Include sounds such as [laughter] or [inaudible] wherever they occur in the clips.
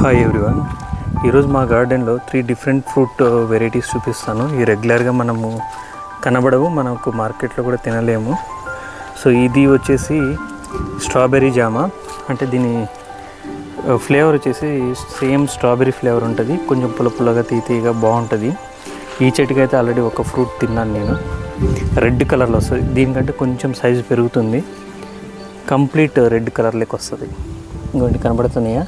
Hi everyone ఈరోజు మా గార్డెన్లో త్రీ డిఫరెంట్ ఫ్రూట్ వెరైటీస్ చూపిస్తాను. ఈ రెగ్యులర్గా మనము కనబడవు మనకు మార్కెట్లో కూడా తినలేము. సో ఇది వచ్చేసి స్ట్రాబెర్రీ జామా. అంటే దీని uh, ఫ్లేవర్ వచ్చేసి సేమ్ స్ట్రాబెర్రీ ఫ్లేవర్ ఉంటుంది. కొంచెం పుల్ల పుల్లగా తీతీగా బాగుంటుంది. ఈ చెట్టుకి అయితే ఆల్రెడీ ఒక ఫ్రూట్ తిన్నాను నేను. రెడ్ కలర్లో వస్తుంది. దీనికంటే కొంచెం సైజు పెరుగుతుంది. కంప్లీట్ రెడ్ కలర్లోకి వస్తుంది. ఇంకోటి కనబడుతున్నాయా?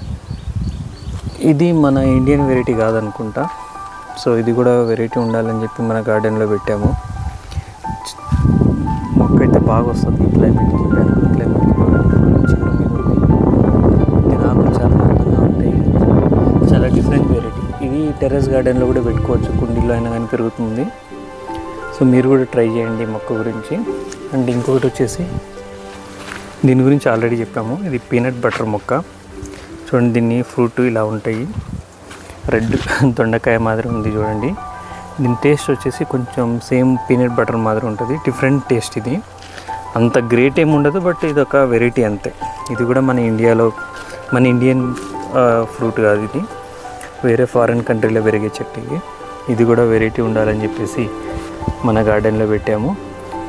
ఇది మన ఇండియన్ వెరైటీ కాదనుకుంటా. సో ఇది కూడా వెరైటీ ఉండాలని చెప్పి మన గార్డెన్లో పెట్టాము. మొక్క అయితే బాగా వస్తుంది ఈ క్లైమేట్కి క్లైమేట్కి దీని ఆకులు చాలా అందంగా ఉంటాయి. చాలా డిఫరెంట్ వెరైటీ ఇది టెర్రస్ గార్డెన్లో కూడా పెట్టుకోవచ్చు. కుండీలో అయినా కానీ పెరుగుతుంది. సో మీరు కూడా ట్రై చేయండి మొక్క గురించి. అండ్ ఇంకొకటి వచ్చేసి దీని గురించి ఆల్రెడీ చెప్పాము. ఇది పీనట్ బటర్ మొక్క. చూడండి దీన్ని ఫ్రూట్ ఇలా ఉంటాయి. రెడ్ [laughs] దొండకాయ మాదిరి ఉంది చూడండి. దీని టేస్ట్ వచ్చేసి కొంచెం సేమ్ పీనట్ బటర్ మాదిరి ఉంటుంది. డిఫరెంట్ టేస్ట్ ఇది. అంత గ్రేట్ ఏమి ఉండదు బట్ ఇది ఒక వెరైటీ అంతే. ఇది కూడా మన ఇండియాలో మన ఇండియన్ ఫ్రూట్ కాదు ఇది. వేరే ఫారిన్ కంట్రీలో పెరిగే చెట్టు ఇది. ఇది కూడా వెరైటీ ఉండాలని చెప్పేసి మన గార్డెన్లో పెట్టాము.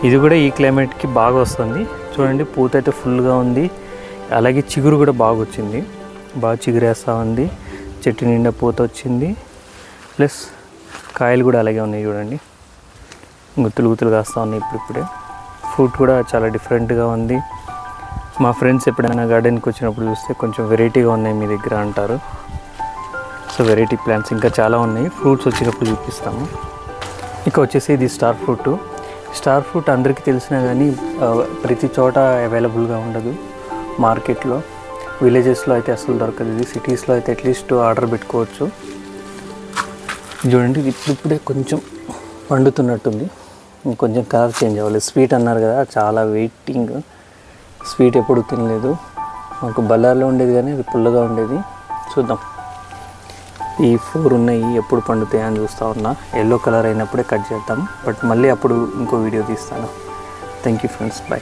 ఇది కూడా ఈ క్లైమేట్కి బాగా వస్తుంది. చూడండి పూత అయితే ఫుల్గా ఉంది. అలాగే చిగురు కూడా బాగా వచ్చింది. బాగా చిగురేస్తూ ఉంది. చెట్టు నిండా పూత వచ్చింది. ప్లస్ కాయలు కూడా అలాగే ఉన్నాయి చూడండి. గుత్తులు గుత్తులు కాస్తూ ఉన్నాయి ఇప్పుడిప్పుడే. ఫ్రూట్ కూడా చాలా డిఫరెంట్గా ఉంది. మా ఫ్రెండ్స్ ఎప్పుడైనా గార్డెన్కి వచ్చినప్పుడు చూస్తే కొంచెం వెరైటీగా ఉన్నాయి మీ దగ్గర అంటారు. సో వెరైటీ ప్లాంట్స్ ఇంకా చాలా ఉన్నాయి. ఫ్రూట్స్ వచ్చినప్పుడు చూపిస్తాము. ఇక వచ్చేసి ఇది స్టార్ ఫ్రూట్. స్టార్ ఫ్రూట్ అందరికీ తెలిసినా కానీ ప్రతి చోట అవైలబుల్గా ఉండదు మార్కెట్లో. విలేజెస్లో అయితే అసలు దొరకదు. ఇది సిటీస్లో అయితే అట్లీస్ట్ ఆర్డర్ పెట్టుకోవచ్చు. చూడండి ఇప్పుడిప్పుడే కొంచెం పండుతున్నట్టుంది. కొంచెం కలర్ చేంజ్ అవ్వాలి. స్వీట్ అన్నారు కదా చాలా వెయిటింగ్ స్వీట్ ఎప్పుడు తినలేదు. మాకు బల్లార్లో ఉండేది కానీ అది పుల్లగా ఉండేది. చూద్దాం. ఈ ఫోర్ ఉన్నాయి ఎప్పుడు పండుతాయి అని చూస్తూ ఉన్నా. ఎల్లో కలర్ అయినప్పుడే కట్ చేద్దాం. బట్ మళ్ళీ అప్పుడు ఇంకో వీడియో తీస్తాను. Thank you friends bye